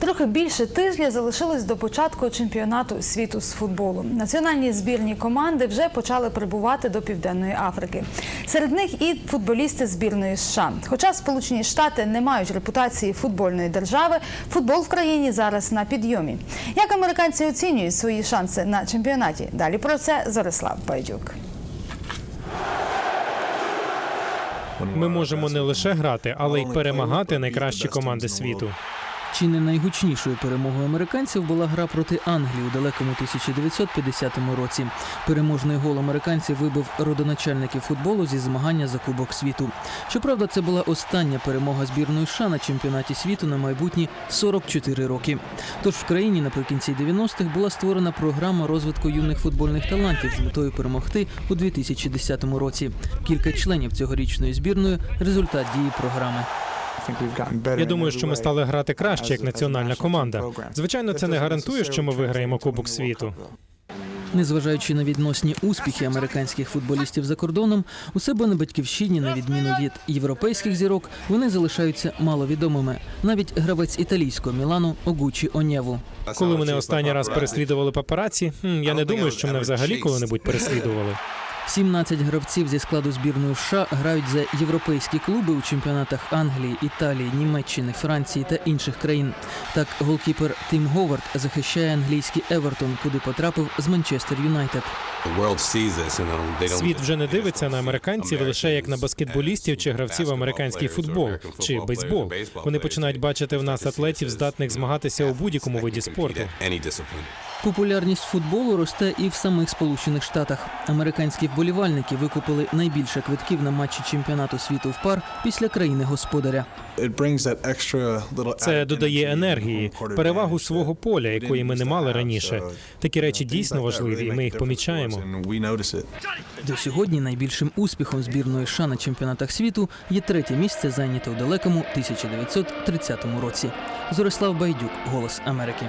Трохи більше тижня залишилось до початку чемпіонату світу з футболу. Національні збірні команди вже почали прибувати до Південної Африки. Серед них і футболісти збірної США. Хоча Сполучені Штати не мають репутації футбольної держави, футбол в країні зараз на підйомі. Як американці оцінюють свої шанси на чемпіонаті? Далі про це Зорислав Байдюк. Ми можемо не лише грати, але й перемагати найкращі команди світу. Чи не найгучнішою перемогою американців була гра проти Англії у далекому 1950 році. Переможний гол американців вибив родоначальників футболу зі змагання за Кубок світу. Щоправда, це була остання перемога збірної США на чемпіонаті світу на майбутні 44 роки. Тож в країні наприкінці 90-х була створена програма розвитку юних футбольних талантів з метою перемогти у 2010 році. Кілька членів цьогорічної збірної результат дії програми. Я думаю, що ми стали грати краще як національна команда. Звичайно, це не гарантує, що ми виграємо Кубок світу. Незважаючи на відносні успіхи американських футболістів за кордоном, у себе на батьківщині, на відміну від європейських зірок, вони залишаються маловідомими. Навіть гравець італійського Мілану Огучі Онєву. Коли мене останній раз переслідували папараці, я не думаю, що мене взагалі коли-небудь переслідували. 17 гравців зі складу збірної США грають за європейські клуби у чемпіонатах Англії, Італії, Німеччини, Франції та інших країн. Так, голкіпер Тим Говард захищає англійський Евертон, куди потрапив з Манчестер Юнайтед. Світ вже не дивиться на американців лише як на баскетболістів чи гравців в американський футбол чи бейсбол. Вони починають бачити в нас атлетів, здатних змагатися у будь-якому виді спорту. Популярність футболу росте і в самих Сполучених Штатах. Американські вболівальники викупили найбільше квитків на матчі чемпіонату світу в пар після країни господаря. Це додає енергії, перевагу свого поля, якої ми не мали раніше. Такі речі дійсно важливі, і ми їх помічаємо. До сьогодні найбільшим успіхом збірної США на чемпіонатах світу є третє місце, зайняте у далекому 1930 році. Зорислав Байдюк, Голос Америки.